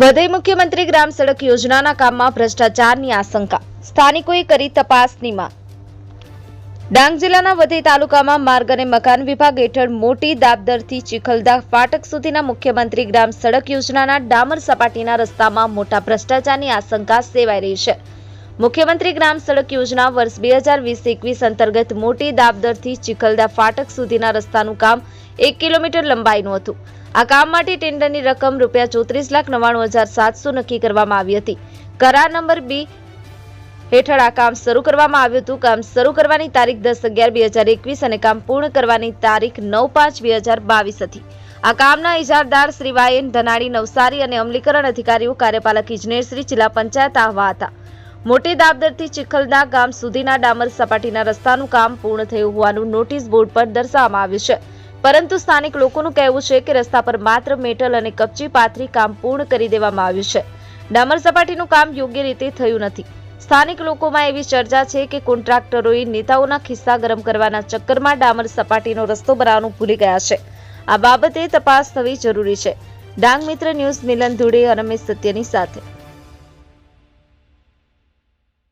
વધઈ મુખ્યમંત્રી ગ્રામ સડક યોજનાના કામમાં ભ્રષ્ટાચારની આશંકા. સ્થાનિકોએ કરી તપાસની માંગ. ડાંગ જિલ્લાના વધઈ તાલુકામાં માર્ગ અને મકાન વિભાગ હેઠળ મોટી દાબદરથી ચીખલદા ફાટક સુધીના મુખ્યમંત્રી ગ્રામ સડક યોજનાના ડામર સપાટીના રસ્તામાં મોટા ભ્રષ્ટાચારની આશંકા સેવાઈ રહી છે. મુખ્યમંત્રી ગ્રામ સડક યોજના વર્ષ બે હજાર વીસ એકવીસ અંતર્ગત મોટી દાબદરથી ચીખલદા ફાટક સુધીના રસ્તાનું કામ એક કિલોમીટર લંબાઈનું હતું. આ કામ માટે ટેન્ડરની રકમ રૂપિયા ચોત્રીસ લાખ નવ્વાણું હજાર સાતસો નક્કી કરવામાં આવી હતી. કરાર નંબર બી હેઠળ આ કામ શરૂ કરવામાં આવ્યું હતું. કામ શરૂ કરવાની તારીખ દસ અગિયાર બે હજાર એકવીસ અને કામ પૂર્ણ કરવાની તારીખ નવ પાંચ બે હજાર બાવીસ હતી. આ કામના ઇજારદાર શ્રી વાયન ધનાડી નવસારી અને અમલીકરણ અધિકારીઓ, કાર્યપાલક ઇજનેર શ્રી જિલ્લા પંચાયત આહવા હતા. મોટી દાબદરથી ચિખલદા ગામ સુધીના ડામર સપાટીના રસ્તાનું કામ પૂર્ણ થયું હોવાનું નોટિસ બોર્ડ પર દર્શાવવામાં આવ્યું છે. પરંતુ સ્થાનિક લોકોનું કહેવું છે કે રસ્તા પર માત્ર મેટલ અને કપચી પાથરી કામ પૂર્ણ કરી દેવામાં આવ્યું છે. ડામર સપાટીનું કામ યોગ્ય રીતે થયું નથી. સ્થાનિક લોકોમાં એવી ચર્ચા છે કે કોન્ટ્રાક્ટરોએ નેતાઓના ખિસ્સા ગરમ કરવાના ચક્કરમાં ડામર સપાટીનો રસ્તો બનાવવાનું ભૂલી ગયા છે. આ બાબતે તપાસ થવી જરૂરી છે. ડાંગ મિત્ર ન્યૂઝ મિલન ધુડે અને સત્યની સાથે.